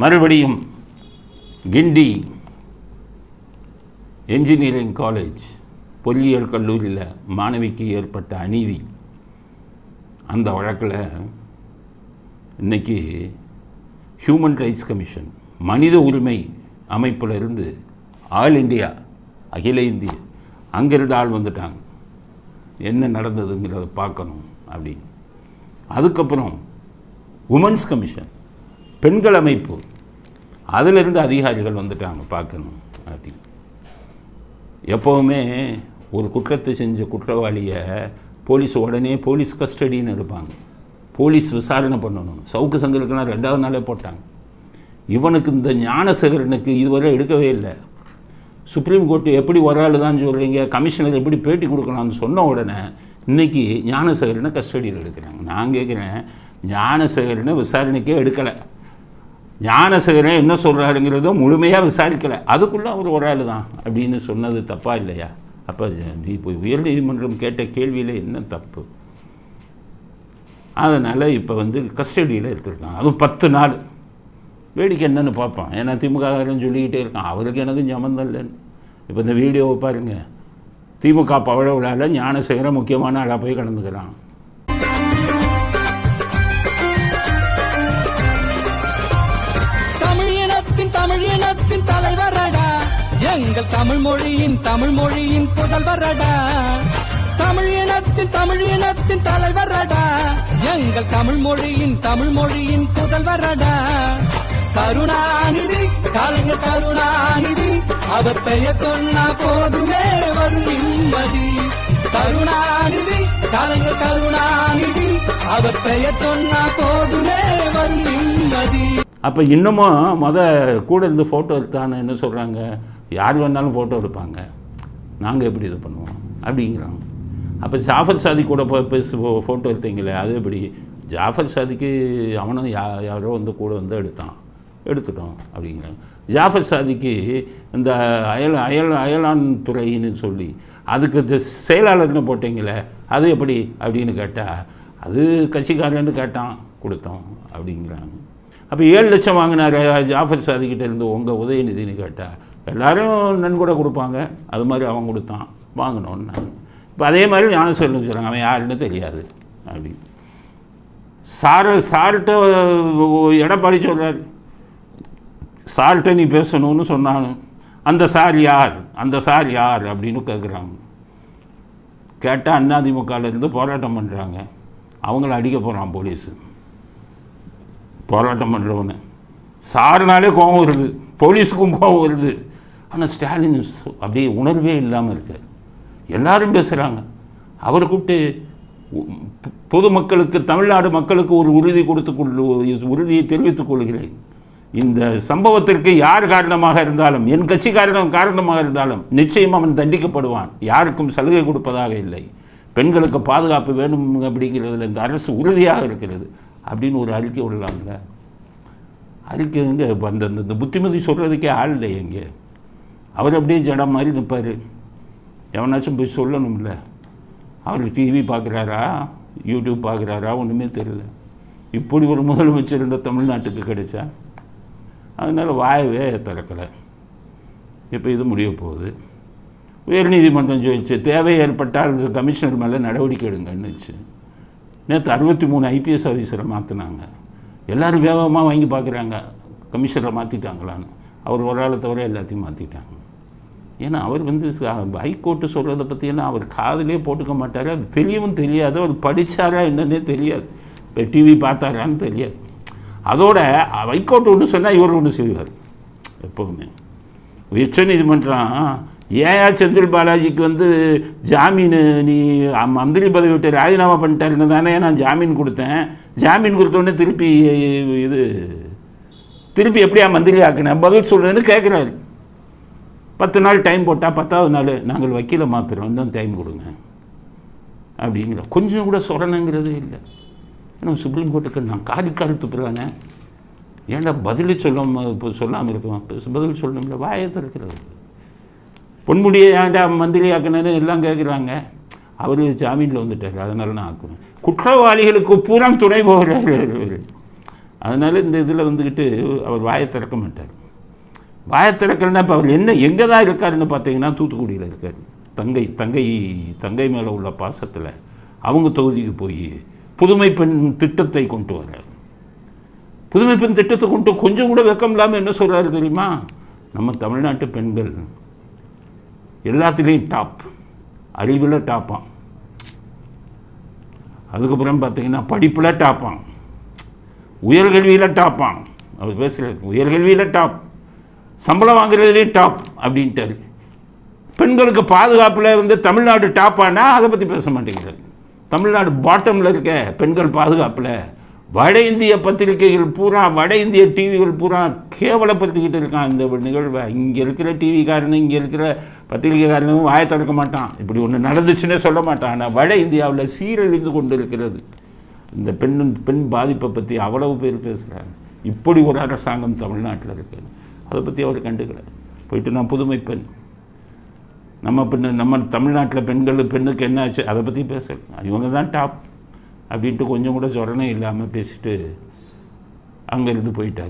மறுபடியும் கிண்டி engineering college பொல்லியல் கல்லூரியில் மாணவிக்கு ஏற்பட்ட அநீதி. அந்த வழக்கில் இன்னைக்கு ஹியூமன் ரைட்ஸ் கமிஷன் மனித உரிமை அமைப்பில் இருந்து ஆல் இந்தியா அகில இந்திய அங்கிருந்து ஆள் வந்துட்டாங்க. என்ன நடந்ததுங்கிறத பார்க்கணும் அப்படின்னு. அதுக்கப்புறம் உமன்ஸ் கமிஷன் பெண்கள் அமைப்பு அதிலிருந்து அதிகாரிகள் வந்துட்டாங்க பார்க்கணும் அப்படின்னு எப்போவுமே ஒரு குற்றத்தை செஞ்ச குற்றவாளியை போலீஸ் உடனே போலீஸ் கஸ்டடின்னு இருப்பாங்க. போலீஸ் விசாரணை பண்ணணும். சவுக்கு சங்கருக்குலாம் ரெண்டாவது நாளே போட்டாங்க. இவனுக்கு இந்த ஞானசேகரனுக்கு இதுவரை எடுக்கவே இல்லை. சுப்ரீம் கோர்ட்டு எப்படி ஒரு ஆள் தான் சொல்கிறீங்க கமிஷனர் எப்படி பேட்டி கொடுக்கலாம்னு சொன்ன உடனே இன்றைக்கி ஞானசேகரனை கஸ்டடியில் எடுக்கிறாங்க. நான் கேட்குறேன் ஞானசேகரனை விசாரணைக்கே எடுக்கலை. ஞானசேகரன் என்ன சொல்கிறாருங்கிறதோ முழுமையாக விசாரிக்கலை. அதுக்குள்ளே அவர் ஒரு ஆள் தான். அப்படின்னு சொன்னது தப்பா இல்லையா? அப்போ நீ இப்போ உயர்நீதிமன்றம் கேட்ட கேள்வியில் என்ன தப்பு? அதனால் இப்போ வந்து கஸ்டடியில் எடுத்திருக்காங்க அதுவும் பத்து நாள். வேடிக்கை என்னென்னு பார்ப்பான். ஏன்னா திமுககாரன் சொல்லிக்கிட்டே இருக்கான். அவருக்கு எனக்கும் சம்மந்தம் இல்லைன்னு. இப்போ இந்த வீடியோவை பாருங்கள் திமுக பவழ விழாவில் ஞானசேகரன் முக்கியமான ஆளாக போய் கலந்துக்கிறான். எங்கள் தமிழ் மொழியின் தமிழ் மொழியின் புதல்வரடா தமிழ் இனத்தின் தமிழ் இனத்தின் தலைவரடா எங்கள் தமிழ் மொழியின் தமிழ் மொழியின் புதல்வரடா கருணாநிதி கலைஞர் கருணாநிதி அவர் பெயர் சொன்னா போதுமே வரும் நிம்மதி. கருணாநிதி கலைஞர் கருணாநிதி அவர் பெயர் சொன்னா போதுமே வரும் நிம்மதி. அப்போ இன்னமும் மொதல் கூட இருந்து ஃபோட்டோ எடுத்தான்னு என்ன சொல்கிறாங்க யார் வேணாலும் ஃபோட்டோ எடுப்பாங்க. நாங்கள் எப்படி இது பண்ணுவோம்? அப்படிங்கிறாங்க. அப்போ ஜாஃபர் சாதி கூட போய் பேச ஃபோட்டோ எடுத்தீங்களே அது எப்படி? ஜாஃபர் சாதிக்கு அவனும் யா யாரோ வந்து கூட வந்து எடுத்தான். எடுத்துட்டோம் அப்படிங்கிறாங்க. ஜாஃபர் சாதிக்கு இந்த அயல் அயல் அயலான் துறைன்னு சொல்லி அதுக்கு செயலாளர்னு போட்டீங்களே அது எப்படி? அப்படின்னு கேட்டால் அது கட்சிக்காரன்னு கேட்டான் கொடுத்தோம் அப்படிங்கிறாங்க. அப்போ ஏழு லட்சம் வாங்கினார் ஜாஃபர் சாதிக்கிட்டேருந்து உங்கள் உதயநிதினு கேட்டால் எல்லாரும் நன்கொடை கொடுப்பாங்க. அது மாதிரி அவன் கொடுத்தான். வாங்கினோன்னு இப்போ அதே மாதிரி ஞானசேகரன் சொல்கிறாங்க அவன் யாருன்னு தெரியாது. அப்படின்னு சார் சார்கிட்ட எடப்பாடி சொல்கிறார் சார்கிட்ட நீ பேசணும்னு சொன்னான் அந்த சார் யார்? அந்த சார் யார்? அப்படின்னு கேட்குறாங்க கேட்டால் அதிமுகலேருந்து போராட்டம் பண்ணுறாங்க அவங்கள அடிக்க போகிறான் போலீஸு. போராட்டம் பண்ணுறவனு சாருனாலே கோபம் வருது. போலீஸுக்கும் கோபம் வருது. ஆனால் ஸ்டாலின் அப்படியே உணர்வே இல்லாமல் இருக்கார். எல்லாரும் பேசுகிறாங்க அவரை கூப்பிட்டு பொதுமக்களுக்கு தமிழ்நாடு மக்களுக்கு ஒரு உறுதி கொடுத்து கொள்ளு உறுதியை தெரிவித்துக் கொள்கிறேன். இந்த சம்பவத்திற்கு யார் காரணமாக இருந்தாலும் என் கட்சி காரணம் காரணமாக இருந்தாலும் நிச்சயம் அவன் தண்டிக்கப்படுவான். யாருக்கும் சலுகை கொடுப்பதாக இல்லை. பெண்களுக்கு பாதுகாப்பு வேணும் அப்படிங்கிறதுல இந்த அரசு உறுதியாக இருக்கிறது அப்படின்னு ஒரு அறிக்கை விடலாம்ல அறிக்கை வந்து அந்த- இந்த புத்திமதி சொல்கிறதுக்கே ஆள் இல்லை எங்கே அவர் அப்படியே ஜடம் மாதிரி நிற்பார் எவனாச்சும் போய் சொல்லணும்ல. அவர் டிவி பார்க்குறாரா? யூடியூப் பார்க்குறாரா? ஒன்றுமே தெரியல. இப்படி ஒரு முதலமைச்சர் இந்த தமிழ்நாட்டுக்கு கிடைச்சா? அதனால் வாயவே திறக்கலை. இப்போ இது முடிய போகுது. உயர்நீதிமன்றம் ஜோதிச்சு தேவை ஏற்பட்டால் கமிஷனர் மேலே நடவடிக்கை எடுங்கன்னுச்சு நேற்று அறுபத்தி மூணு ஐபிஎஸ் ஆஃபீஸரை மாற்றினாங்க எல்லோரும் வேகமாக வாங்கி பார்க்குறாங்க. கமிஷனரை மாற்றிட்டாங்களான்னு அவர் ஒரு ஆளை தவிர எல்லாத்தையும் மாற்றிட்டாங்க ஏன்னா அவர் வந்து ஹைகோர்ட்டு சொல்கிறத பற்றியெல்லாம் அவர் காதலே போட்டுக்க மாட்டார். அது தெரியவும் தெரியாது. அவர் படித்தாரா என்னன்னே தெரியாது. இப்போ டிவி பார்த்தாரான்னு தெரியாது. அதோட ஹைகோர்ட் ஒன்று சொன்னால் இவர் ஒன்று செய்வார். எப்போவுமே. உச்ச நீதிமன்றம் ஏயா செந்தில் பாலாஜிக்கு வந்து ஜாமீன் நீ மந்திரி பதவி விட்டு ராஜினாமா பண்ணிட்டாருன்னு தானே நான் ஜாமீன் கொடுத்தேன். ஜாமீன் கொடுத்தோடனே திருப்பி இது திருப்பி எப்படியா மந்திரி ஆக்கினேன் பதில் சொல்கிறேன்னு கேட்குறாரு பத்து நாள் டைம் போட்டால் பத்தாவது நாள் நாங்கள் வக்கீலை மாற்றுறோம் இன்னும் டைம் கொடுங்க. அப்படிங்கிற கொஞ்சம் கூட சொல்லணுங்கிறதே இல்லை. ஏன்னா சுப்ரீம் கோர்ட்டுக்கு நான் காலி காரி துப்புறானே ஏன்டா பதில் சொல்ல இப்போ சொல்லாமல் இருக்கோம் பதில் சொல்லணும்ல வாயை திறக்கிறது. பொன்முடியை ஏன்டா மந்திரி ஆக்கணும்னு எல்லாம் கேட்குறாங்க அவர் ஜாமீனில் வந்துட்டார் அதனால நான் ஆக்குவேன் குற்றவாளிகளுக்கு பூரா துணை போகிறார் அதனால் இந்த இதில் வந்துக்கிட்டு அவர் வாயை திறக்க மாட்டார். வாயை இப்போ அவர் என்ன எங்கே தான் இருக்காருன்னு பார்த்தீங்கன்னா தூத்துக்குடியில் இருக்கார். தங்கை தங்கை தங்கை மேலே உள்ள பாசத்தில் அவங்க தொகுதிக்கு போய் புதுமை பெண் திட்டத்தை கொண்டு வர்றார். புதுமை பெண் திட்டத்தை கொண்டு கொஞ்சம் கூட வெக்கம் இல்லாமல் என்ன சொல்கிறாரு தெரியுமா? நம்ம தமிழ்நாட்டு பெண்கள் எல்லாத்துலேயும் டாப் அறிவில் டாப்பான் அதுக்கப்புறம் பார்த்தீங்கன்னா படிப்பில் டாப்பான் உயர்கல்வியில் டாப்பான் அவர் பேசுகிறார் உயர்கல்வியில் டாப் சம்பளம் வாங்குறதுலேயும் டாப் அப்படின்ட்டாரு. பெண்களுக்கு பாதுகாப்பில் வந்து தமிழ்நாடு டாப்பானா அதை பற்றி பேச மாட்டேங்கிறார். தமிழ்நாடு பாட்டமில் இருக்க பெண்கள் பாதுகாப்பில் வட இந்திய பத்திரிகைகள் பூரா வட இந்திய டிவிகள் பூரா கேவலப்படுத்திக்கிட்டு இருக்கான் இந்த நிகழ்வை. இங்கே இருக்கிற டிவிக்காரனும் இங்கே இருக்கிற பத்திரிகைக்காரனும் வாயை திறக்க மாட்டான். இப்படி ஒன்று நடந்துச்சுன்னே சொல்ல மாட்டான். ஆனால் வட இந்தியாவில் சீரழிந்து கொண்டு இருக்கிறது இந்த பெண்ணின் பெண் பாதிப்பை பற்றி அவ்வளவு பேர் பேசுகிறாங்க இப்படி ஒரு அரசாங்கம் தமிழ்நாட்டில் இருக்குது அதை பற்றி அவர் கண்டுக்கல. போயிட்டு நான் புதுமை பெண். நம்ம பெண்ணு நம்ம தமிழ்நாட்டில் பெண்கள் பெண்ணுக்கு என்ன ஆச்சு? அதை பற்றி பேசல. இவங்க தான் டாப் அப்படின்ட்டு கொஞ்சம் கூட சொரணை இல்லாமல் பேசிட்டு அங்கேருந்து போயிட்டார்.